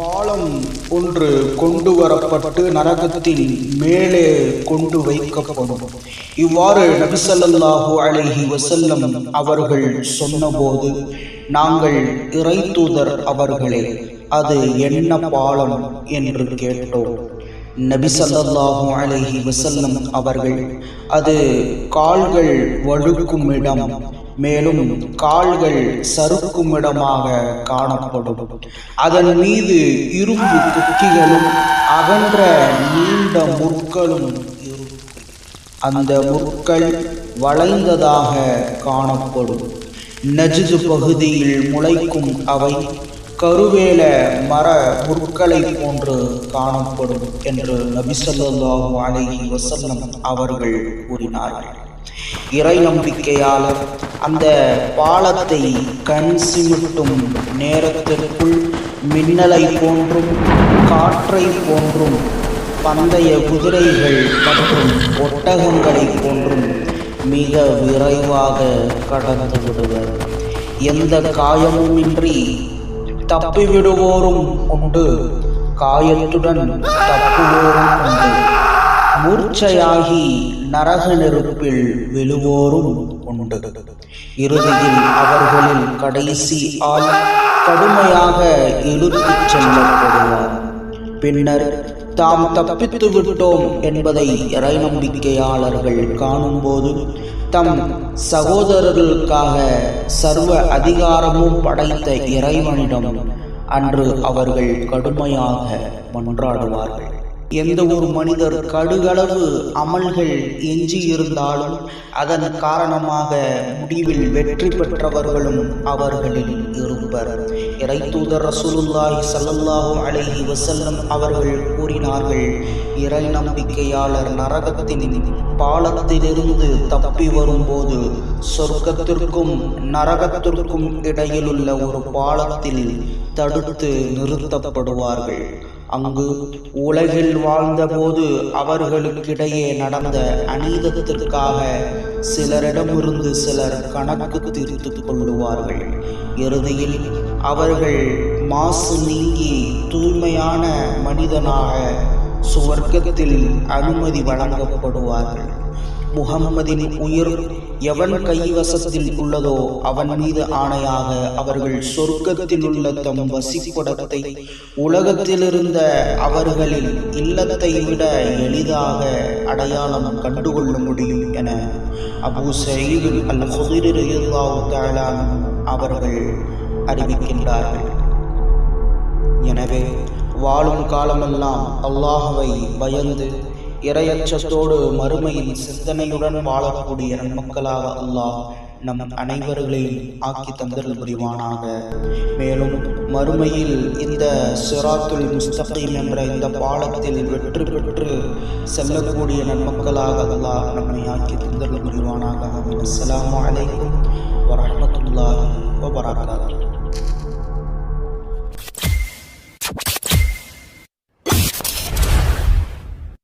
பாலம் ஒன்று கொண்டு வரப்பட்டு நரகத்தின் மேலே கொண்டு வைக்கப்படும். இவ்வாறு நபிசல்லாஹு அழகி வசல்லம் அவர்கள் சொன்னபோது நாங்கள் இறை தூதர் அவர்களே அது என்ன பாலம்? என்று கேட்டோம். நபிசல்லாஹு ஸல்லல்லாஹு வசல்லம் அவர்கள் அது கால்கள் வழுக்கும் இடம் மேலும் கால்கள் சறுக்குமிடமாக காணப்படும். அதன் மீது இரும்பு குக்கிகளும் அகன்ற நீண்ட முற்களும் இருக்கும். அந்த முற்கள் வளைந்ததாக காணப்படும். நஜிது பகுதியில் முளைக்கும் அவை கருவேல மர முற்களை போன்று காணப்படும் என்று நபிசல்லாஹு அலஹி வசல்லம் அவர்கள் கூறினார்கள். இறை நம்பிக்கையாளர். அந்த பாலத்தை கண் சிமிட்டும் நேரத்திற்குள் மின்னலை போன்றும் காற்றை போன்றும் பந்தய குதிரைகள் மற்றும் ஒட்டகங்களை போன்றும் மிக விரைவாக கடந்து விடுவர். எந்த காயமுமின்றி தப்பிவிடுவோரும் உண்டு. காயத்துடன் தப்புவோரும் உண்டு. மூர்ச்சையாகி நரக நெருப்பில் விழுவோரும் உண்டு. இறுதியில் அவர்களில் கடைசி ஆள் கடுமையாக இழுத்துச் செல்லப்படுவார். பின்னர் தாம் தப்பித்து விட்டோம் என்பதை இறை நம்பிக்கையாளர்கள் காணும்போது தம் சகோதரர்களுக்காக சர்வ அதிகாரமும் படைத்த இறைவனிடம் அன்று அவர்கள் கடுமையாக மன்றாடுவார்கள். எந்த ஒரு மனிதர் கடுகளவு அமல்கள் எஞ்சியிருந்தாலும் அதன் காரணமாக முடிவில் வெற்றி பெற்றவர்களும் அவர்களில் இருப்பர். இறை ரசூலுல்லாஹி சல்லல்லாஹு அலைஹி வசல்லம் அவர்கள் கூறினார்கள் இறை நம்பிக்கையாளர் நரகத்தின் பாலத்திலிருந்து தப்பி வரும்போது சொர்க்கத்திற்கும் நரகத்திற்கும் இடையிலுள்ள ஒரு பாலத்தில் தடுத்து நிறுத்தப்படுவார்கள். அங்கு உலகில் வாழ்ந்தபோது அவர்களுக்கிடையே நடந்த அநீதத்திற்காக சிலரிடமிருந்து சிலர் கணக்கு தீர்த்து கொள்ளுவார்கள். இறுதியில் அவர்கள் மாசு நீங்கி தூய்மையான மனிதனாக சுவர்க்கத்தில் அனுமதி வழங்கப்படுவார்கள். முகம்மதின் உயிர் எவன் கைவசத்தில் உள்ளதோ அவன் மீது ஆணையாக அவர்கள் சொர்க்கத்தில் உள்ள தம் வசிப்படத்தை உலகத்திலிருந்த அவர்களில் இல்லத்தை விட எளிதாக அடையாளம் கண்டுகொள்ள முடியும் என அபு சயீது அல் ஹுதிர் அவர்கள் அறிவிக்கின்றார்கள். எனவே வாழும் காலமெல்லாம் அல்லாஹவை பயந்து இரையச்சத்தோடு மறுமையின் சிந்தனையுடன் வாழக்கூடிய நன்மக்களாக அல்லாஹ் நம் அனைவர்களையும் ஆக்கி தந்தல் புரிவானாக. மேலும் மறுமையில் இந்த சிராத்துல் முஸ்தகீம் என்ற இந்த பாலத்தில் வெற்றி பெற்று செல்லக்கூடிய நன்மக்களாக அல்லாஹ் நம்மை ஆக்கி தந்தல் புரிவானாக. அஸ்லாம் அலைக்கும் வரஹ்மத்துல்லாஹி வபரகாத்துஹு.